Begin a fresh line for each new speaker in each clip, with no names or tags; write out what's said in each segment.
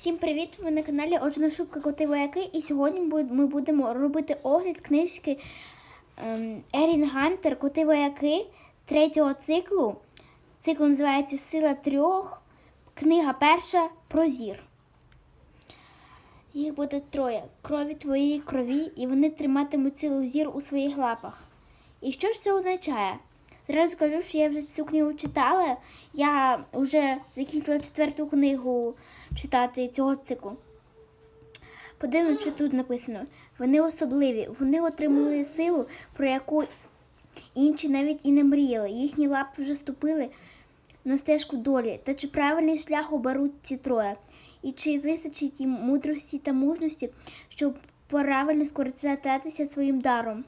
Всім привіт! Ви на каналі Ожина Шубка Коти Вояки. І сьогодні ми будемо робити огляд книжки ем, Ерін Гантер Коти Вояки третього циклу. Цикл називається Сила трьох. Книга перша про зір. Їх буде троє. Крові твоєї крові, і вони триматимуть силу зір у своїх лапах. І що ж це означає? Зразу скажу, що я вже цю книгу читала. Я вже закінчила четверту книгу читати цього циклу. Подивимось, що тут написано. Вони особливі, вони отримали силу, про яку інші навіть і не мріяли. Їхні лапи вже ступили на стежку долі. Та чи правильний шлях оберуть ці троє? І чи вистачить їм мудрості та мужності, щоб правильно скористатися своїм даром?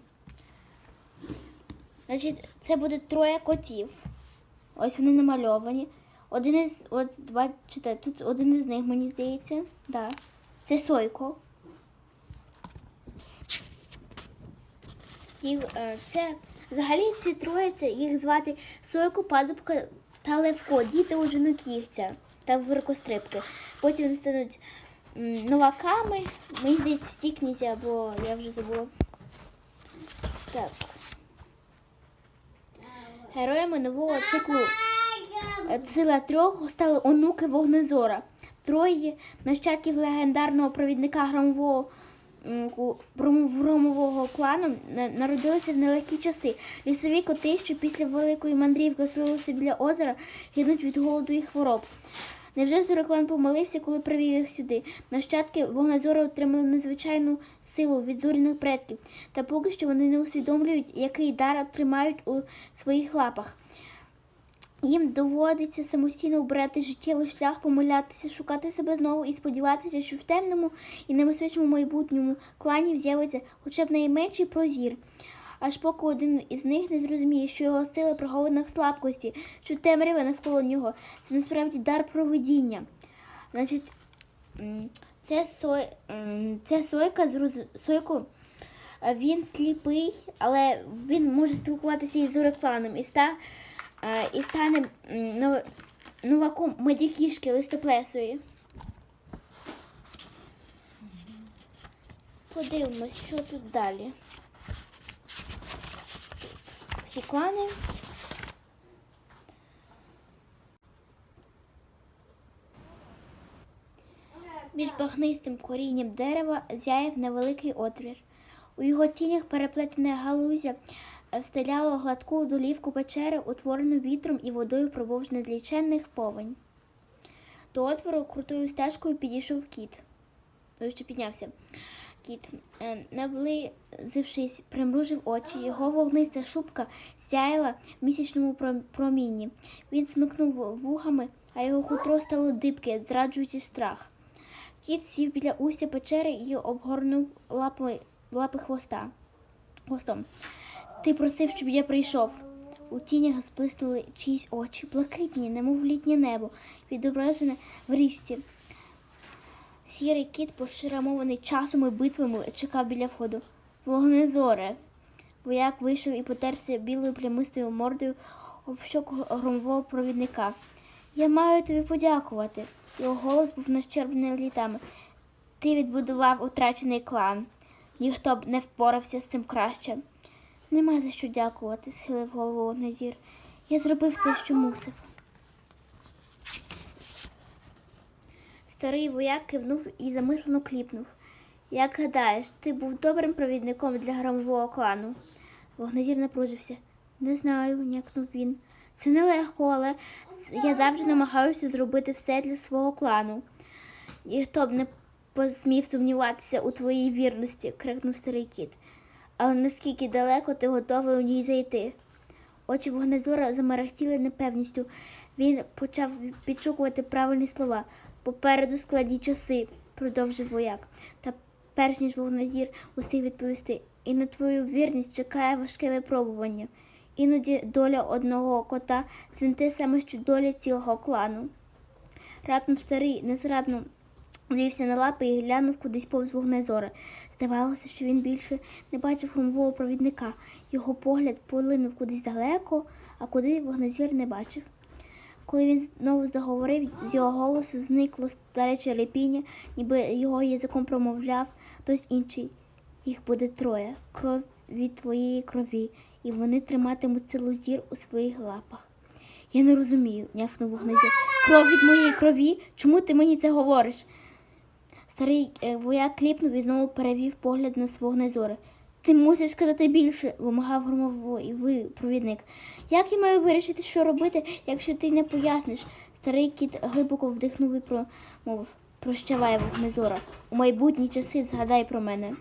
Значить, це буде троє котів. Ось вони намальовані. Один із, от два бачите, тут один із них, мені здається. Да. Це Сойко. Їх, е, це, взагалі ці троє, це їх звати Сойко, Падубка та Левко. Діти у жінокігця та виркострибки. Потім вони стануть новаками. Мені здається, в книзі, або я вже забула. Так. Героями нового циклу е, Сила трьох стали онуки Вогнезора. Троє нащадків легендарного провідника громового громового клану народилися в нелегкі часи. Лісові коти, що після великої мандрівки оселилися біля озера, гинуть від голоду і хвороб. Невже Зороклан помилився, коли привів їх сюди? Нащадки Вогнезора отримали незвичайну силу від зоряних предків, та поки що вони не усвідомлюють, який дар тримають у своїх лапах. Їм доводиться самостійно обирати життєвий шлях, помилятися, шукати себе знову і сподіватися, що в темному і небезпечному майбутньому клані з'явиться хоча б найменший прозір. Аж поки один із них не зрозуміє, що його сила прихована в слабкості, що темрява навколо нього це насправді дар провидіння. Значить, це, сой, це сойка зроз... сойко. е, Він сліпий, але він може спілкуватися із Зорекланом і, ста, і стане нов- новаком медікішки листоплесої. Подивимось, що тут далі. Всі клани. Між багнистим корінням дерева зяяв невеликий отвір. У його тінях переплетене галузя е, гладку долівку печери, утворену вітром і водою впродовж незліченних повень. До отвору крутою стежкою підійшов кіт. Той, що піднявся. Кіт, е, наблизившись, примружив очі. Його вогниста шубка сяяла в місячному промінні. Він смикнув вухами, а його хутро стало дибке, зраджуючи страх. Кіт сів біля устя печери і обгорнув лапи, лапи хвоста. хвостом. Ти просив, щоб я прийшов. У тінях сплиснули чиїсь очі, блакитні, немов літнє небо, відображене в річці. Сірий кіт, пошрамований часом і битвами, чекав біля входу. Вогнезоре. Вояк вийшов і потерся білою плямистою мордою об щоку громового провідника. Я маю тобі подякувати. Його голос був нащерблений літами. Ти відбудував утрачений клан. Ніхто б не впорався з цим краще. Нема за що дякувати, схилив голову Вогнезір. Я зробив те, що мусив. Старий вояк кивнув і замислено кліпнув. Як гадаєш, ти був добрим провідником для громового клану? Вогнезір напружився. Не знаю, някнув він. Це нелегко, але я завжди намагаюся зробити все для свого клану. Ніхто б не посмів сумніватися у твоїй вірності, крикнув старий кіт. Але наскільки далеко ти готовий у ній зайти? Очі вогнезора замерехтіли непевністю. Він почав підшукувати правильні слова. Попереду складні часи, продовжив вояк. Та перш ніж вогнезір устиг відповісти, і на твою вірність чекає важке випробування. Іноді доля одного кота цвинте саме що доля цілого клану. Раптом старий незграбно звівся на лапи і глянув кудись повз вогнезора. Здавалося, що він більше не бачив громового провідника. Його погляд полинув кудись далеко, а куди вогнезір не бачив. Коли він знову заговорив, з його голосу зникло старече репіння, ніби його язиком промовляв хтось інший. Їх буде троє, кров від твоєї крові, і вони триматимуть силу зір у своїх лапах. Я не розумію, нявкнув вогнезір. Кров від моєї крові? Чому ти мені це говориш? Старий е, вояк кліпнув і знову перевів погляд на свого незори. Ти мусиш сказати більше, вимагав громовий провідник. Як я маю вирішити, що робити, якщо ти не поясниш? Старий кіт глибоко вдихнув і промовив. Прощавай, вогнезора. У майбутні часи згадай про мене.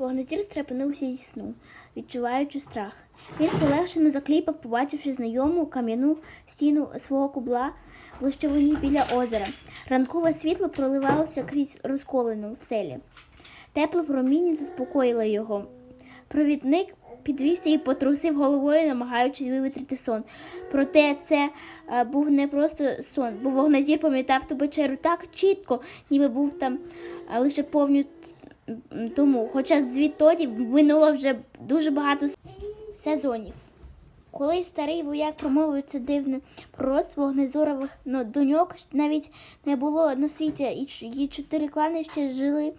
Вогнезір стрепенувся зі сну, відчуваючи страх. Він полегшено закліпав, побачивши знайому кам'яну стіну свого кубла в лощовині біля озера. Ранкове світло проливалося крізь розколену в селі. Тепле проміння заспокоїло його. Провідник підвівся і потрусив головою, намагаючись вивітрити сон. Проте це е, був не просто сон, бо вогнезір пам'ятав ту печеру так чітко, ніби був там е, лише повню м, тому. Хоча звідтоді минуло вже дуже багато сезонів. Коли старий вояк промовив це дивне пророцтво гнезорових доньок навіть не було на світі, і чотири клани ще жили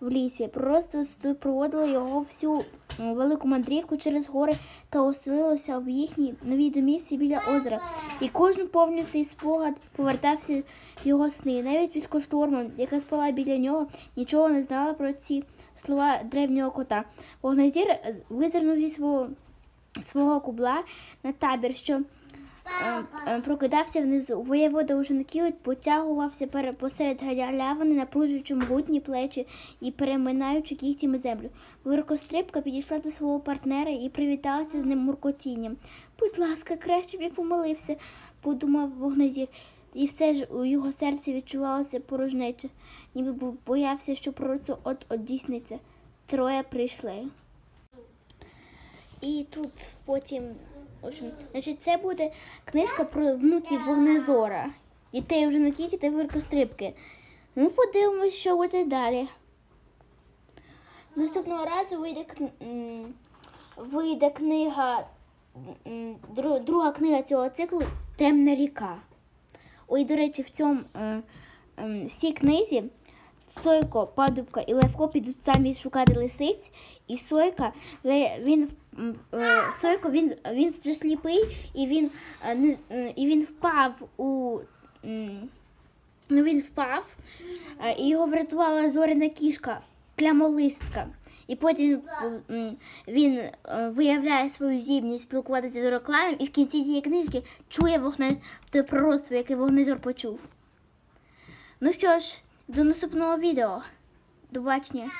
в лісі. Пророцтво супроводило його всю велику мандрівку через гори та оселилося в їхній новій домівці біля озера. І кожну повню цей спогад повертався в його сни. Навіть піско штормом, яка спала біля нього, нічого не знала про ці слова древнього кота. Вогнезір е, визирнув зі свого свого кубла на табір, що е, е, прокидався внизу. Воєвода Ужинків потягувався посеред галявини, напружуючи могутні плечі і переминаючи кігтями землю. Виркострибка підійшла до свого партнера і привіталася з ним муркотінням. Будь ласка, краще б я помолився, подумав вогнезір. І все ж у його серці відчувалося порожнече, ніби боявся, що пророцтво от-от дійсниться. Троє прийшли. І тут потім, в общем, значить, це буде книжка про внуків вогнезора. Дітей вже на кіті та виркострибки. Ну, подивимось, що буде далі. Наступного разу вийде, вийде книга, друга книга цього циклу Темна ріка. Ой, до речі, в цьому е, ем, всій книзі Сойко, Падубка і Левко підуть самі шукати лисиць, і Сойка, він, Сойко, він, він вже сліпий, і він, е, е, і він впав у. Ну, він впав, е, і його врятувала зоряна кішка, плямолистка. І потім він е, виявляє свою здібність спілкуватися з дорокланом, і в кінці цієї книжки чує вогне те пророцтво, яке вогнезор почув. Ну що ж, до наступного відео. До бачення.